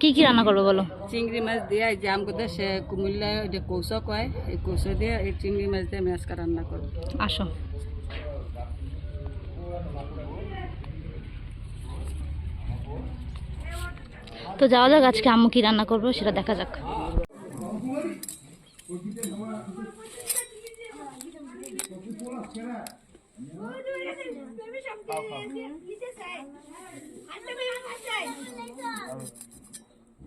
কি কি রান্না করব বলো? চিংড়ি মাছ দিয়ে যে আমগো সে কুমিল্লা যে কৌশো কয় এই কৌশো দিয়ে এই চিংড়ি মাছ দিয়ে আমি আজকে রান্না করব। আসো। তো যাওয়া যাক আজকে আম্মু কি রান্না করব সেটা দেখা যাক।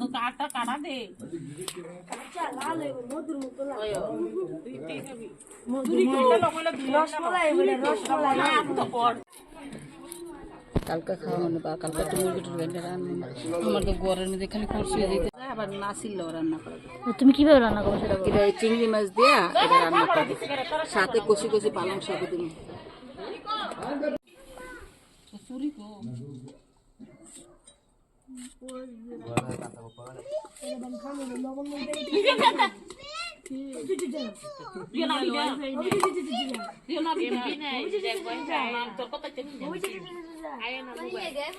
তো কাটা কাটা দে? আচ্ছা তো কালকে খাওয়া মানে বা কালকে তো মুরগি টুরগি রান্না আমার তো গরমের মধ্যে খালি করছি দিতে আবার রান্না করা তুমি কীভাবে রান্না সেটা এটা চিংড়ি মাছ দিয়া এটা রান্না করব। সাথে কষি কষি পালং শাক না দিবা তুই না দিবা তোর কথা চিনি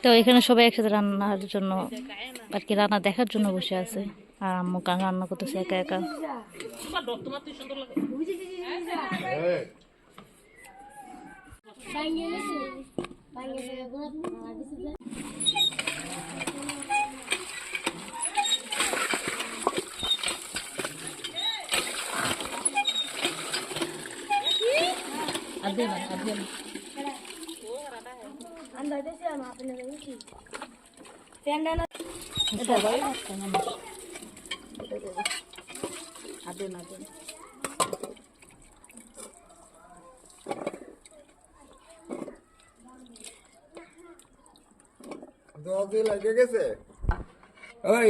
তো এখানে সবাই একসাথে রান্নার জন্য আর কি রান্না দেখার জন্য বসে আছে। আর আম্মু রান্না করতেছে একা একা। তোমার না দেন দশ দিন লাগে গেছে ওই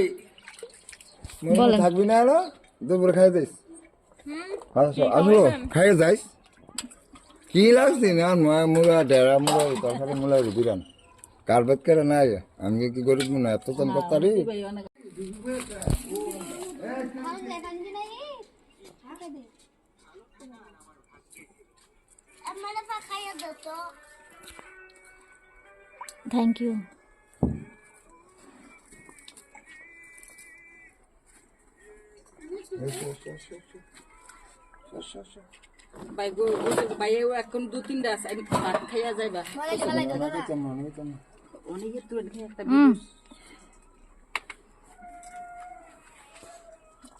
থাকবি না দুপুরে খাই দিস। আসো আসো খাই যাইস। কি লাগছে? না মুলা ডেরা মুলা তরকারি মুলা বিরান কার্পেট করে নাই। আমি কি গরিব না এত তন করতারি আমার পা খাইয়া দাও তো থ্যাংক ইউ ভাই এখন দু তিনটা আছে আমি ভাত খাইয়া যাইবা। অনেকের তুলে একটা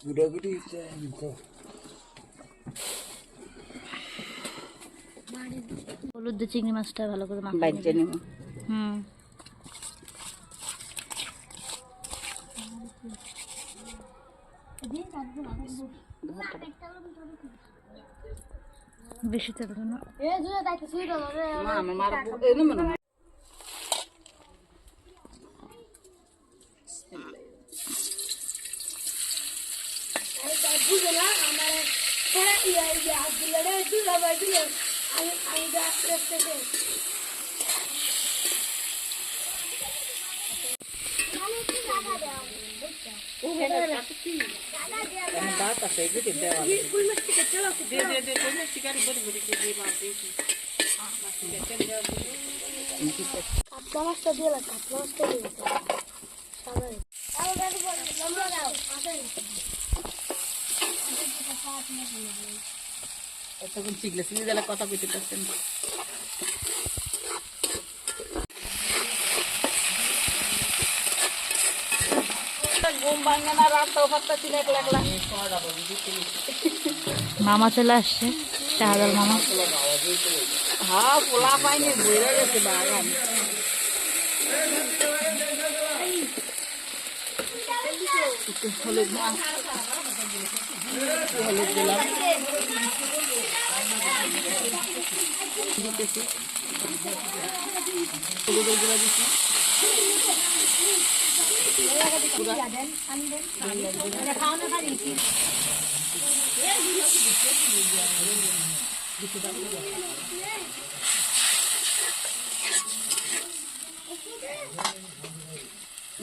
গুড়াগুড়ি হলুদ দিয়ে চিংড়ি মাছটা ভালো করে মাখিয়ে নিবে। হুম। না মনে হয় বুঝে না দিলে আমি ভাত আছে দেওয়া মাছ শিকারি দিয়ে কাতলা দিয়ে কাতলা মাছটা দিয়ে সাবাই আরও গাড়ি লম্বা দাও আসেন এতক্ষণ শিখলে শিখে গেলে কথা কইতে পারছেন মামা চলে আসছে শাহজাল মামা। হ্যাঁ পোলা পাইনি ঘুরে গেছে বাগান। হলুদ হলুদ দিলাম দিতেছি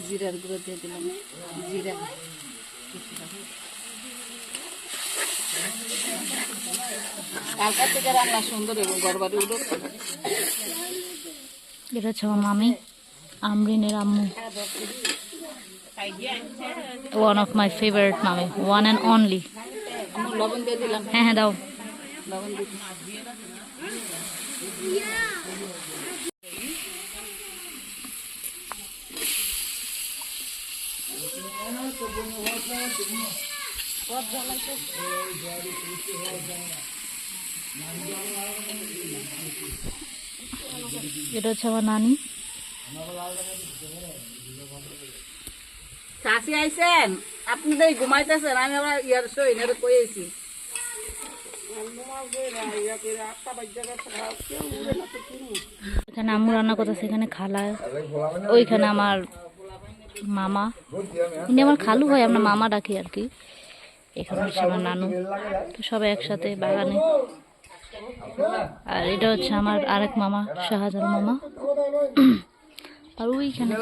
জিরার গুঁড়ো দিয়ে দিলাম। জিরা। কালকা থেকে রান্না সুন্দর এবং গড়বাড়ি উঠো এটা আমার মামি, আমরিনের আম্মু। ওয়ান অফ মাই ফেভারিট মামি ওয়ান অ্যান্ড অনলি হ্যাঁ হ্যাঁ দাও। এটা হচ্ছে আমার নানি। চাষি আইছেন আপনি তো এই ঘুমাইতেছেন, আমি আবার ইয়ার সই নেড়ে কইছি এখানে আম্মু রান্না করতেছে এখানে খালা। ওইখানে আমার মামা। ইনি আমার খালু হয় আমরা মামা ডাকি আর কি। এখানে হচ্ছে আমার নানু। তো সবাই একসাথে বাগানে। আর এটা হচ্ছে আমার আরেক মামা শাহজাহান মামা। আর ওইখানে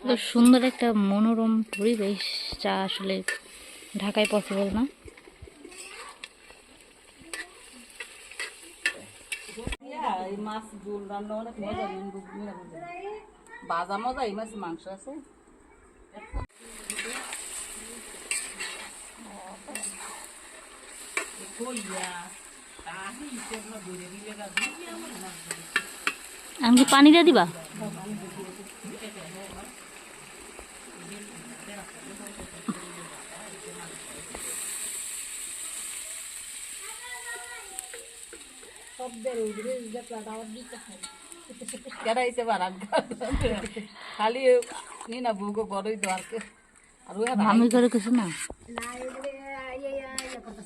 তো সুন্দর একটা মনোরম পরিবেশ যা আসলে ঢাকায় পসিবল না। এই মাছ ঝোল রান্না অনেক মজা মজা। মজা এই মাছ মাংস আছে। আমি কি পানি দিয়ে দিবা? খালি নি না বুগো বড়ই তো আর আমি করে কিছু না মাছটি দিয়ে দিন একটু বলো খেলে তুমি করবে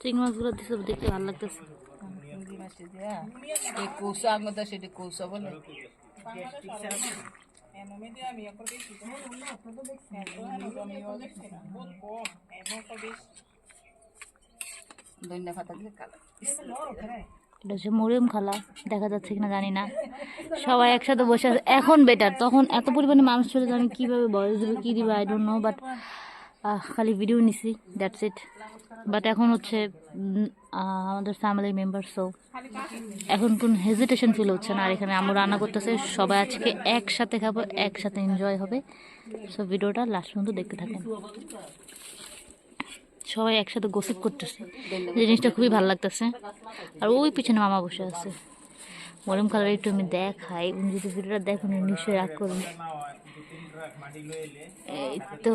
চিংড়ি মাছগুলো দিছে দেখতে ভালো লাগতেছে। কৌশা সেটি কৌশা বলে ধন্যবাদ এটা হচ্ছে মরিয়ম খালা, দেখা যাচ্ছে কিনা জানি না। সবাই একসাথে বসে আছে, এখন বেটার তখন এত পরিমাণে মানুষ ছিল আমি কীভাবে বয়স দেবে, কী দিবে আই ডোন্ট নো বাট খালি ভিডিও নিছি দ্যাটস ইট বাট এখন হচ্ছে আমাদের ফ্যামিলি মেম্বার সো এখন কোন হেজিটেশন ফিল হচ্ছে না। আর এখানে আমরা রান্না করতেছে, সবাই আজকে একসাথে খাব, একসাথে এনজয় হবে। সো ভিডিওটা লাস্ট পর্যন্ত দেখতে থাকেন। সবাই একসাথে গোসিপ করতেছে। জিনিসটা খুবই ভালো লাগতেছে। আর ওই পিছনে মামা বসে আছে। মরম কালার একটু আমি দেখাই। যদি ভিডিওটা দেখুন নিশ্চয়ই রাগ করুন এই তো।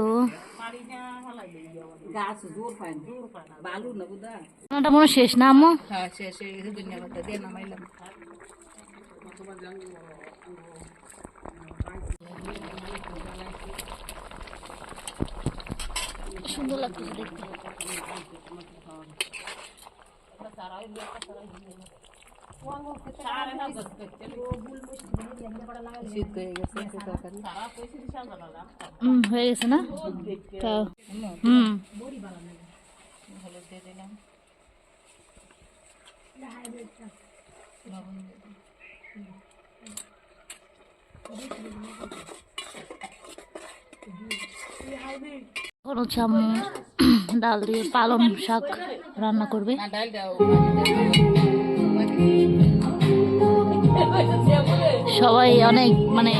রান্নাটা মনে শেষ না, আম্মু? হয়ে গেছে ধন্যবাদ দিয়ে নামাইলাম সুন্দর লাগতেছে দেখতে শীত গেছে তরকারি হুম গেছে না তা হুম হলুদ দিয়ে দিলাম এখন হচ্ছে আম্মু ডাল দিয়ে পালং শাক রান্না করবে। সবাই অনেক মানে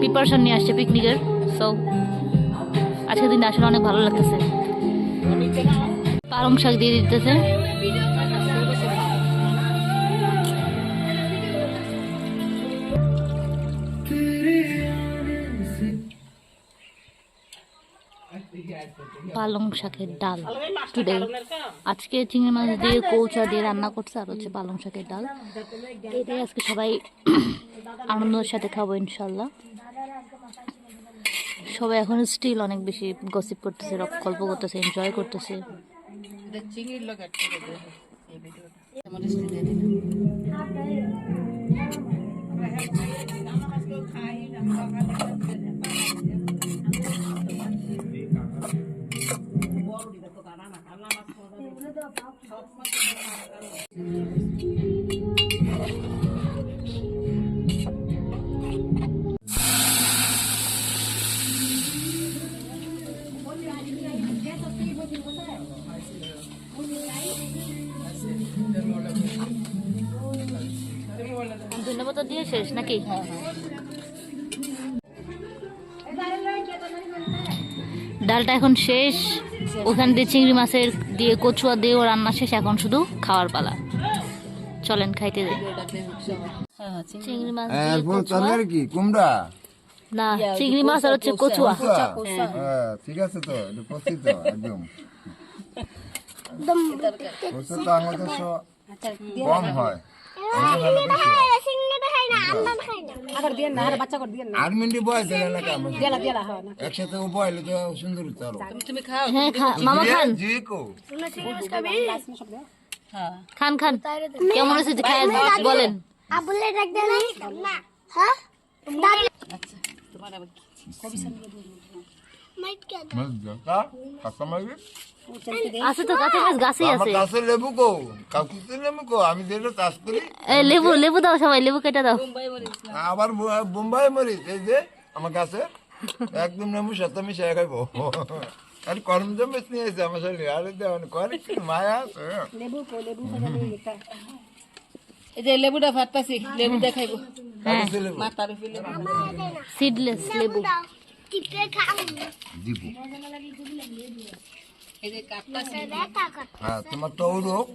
প্রিপারেশন নিয়ে আসছে পিকনিকের সো আজকের দিনটা আসলে অনেক ভালো লাগতেছে। পালং শাক দিয়ে দিতেছে। পালং শাকের ডাল টুডে আজকে চিংড়ি মাছ দিয়ে কৌচা দিয়ে রান্না করছে, আর হচ্ছে পালং শাকের ডাল। এটাই আজকে সবাই আনন্দের সাথে খাব ইনশাল্লাহ সবাই এখন স্টিল অনেক বেশি গসিপ করতেছে গল্প করতেছে এনজয় করতেছে। ধন্যবাদ দিয়ে শেষ নাকি? ডালটা এখন শেষ। ওখান দিয়ে চিংড়ি মাছের দিয়ে কচুয়া দিয়েও রান্না শেষ এখন শুধু খাওয়ার পালা। চলেন খাইতে যাই। হ্যাঁ, হ্যাঁ, চিংড়ি। মাছ কি কুমড়া? না চিংড়ি মাছ আর হচ্ছে কচুয়া? হ্যাঁ ঠিক আছে তো একদম। কচু তো আমাদের কম হয় আট মিনিট বয়স দিলে না কাম একসাথে বয়লে তো সুন্দর চলো তুমি- তুমি খাও। হ্যাঁ খা মামা খান। জি কো হ্যাঁ। খান খান। কেমন হয়েছে? খায় বলেন। আবুলে ডাক দে না হ্যাঁ? আচ্ছা তোমার আবার কাস্টমার আছে তো কাঁচা মাছ গাছেই আছে কাছে লেবু কো? কাকুতে লেবু কো? আমি দিলে চাষ করি। এ, লেবু লেবু দাও সবাই লেবু কেটে দাও। আবার বোম্বাই মরিচ এই যে আমার কাছে একদম নেমু সাথে মিশে খাইবো। আর করম জমেস নিয়ে এসে আমার সাথে আরে দেওয়ান করে কি? মায়া এই যে লেবুটা ফাটতাছি লেবু দেখাইবো। হ্যাঁ। লেবু। লেবু। সিডলেস লেবু টিপে খাও দিব এই যে কাটতাছি হ্যাঁ তোমার তো রোগ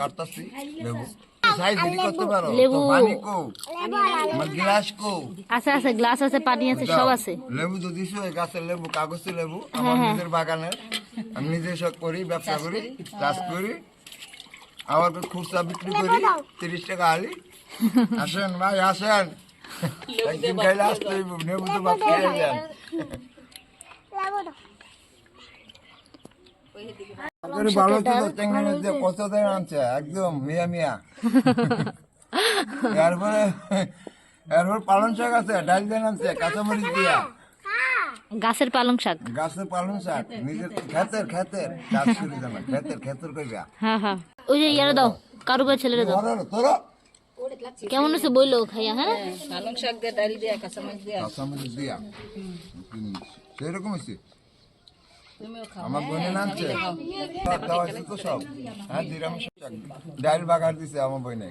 কাটতাছি লেবু। লেবু। তো আমার গ্লাস কো আছে আছে গ্লাস আছে পানি আছে সব আছে। লেবু তো দিছো গাছের লেবু কাগজের লেবু আমার নিজের বাগানের। আমি নিজে সব করি ব্যবসা করি চাষ করি। আবার তো খুচরা বিক্রি করি তিরিশ টাকা আলি। আসেন ভাই আসেন। একদিন খাইলে আসতে হইব, নেবু তো ভাত খেয়ে যান ভালো ছিল চিংড়ি মাছ দিয়ে কষা আনছে একদম মিয়া মিয়া এরপরে এরপর পালং শাক আছে ডাল দিয়ে আনছে কাঁচামরিচ দিয়া গাছের পালং শাক গাছের পালং শাক নিজের খেতের খেতের চাষ করি জানা খেতের খেতের কইবা হ্যাঁ হ্যাঁ ওই যে ইয়ারে দাও কারু করে ছেলেরে দাও তোর কেমন আছে বইলো খাইয়া হ্যাঁ? পালং শাক দিয়ে ডাল দিয়ে কাঁচামাচ দিয়ে। কাঁচামরিচ দিয়া? সেরকম হচ্ছে তুমিও আমার বোনে নামছে। সব তো সব। হ্যাঁ শাক। ডাইল বাগার দিছে আমার বোনে।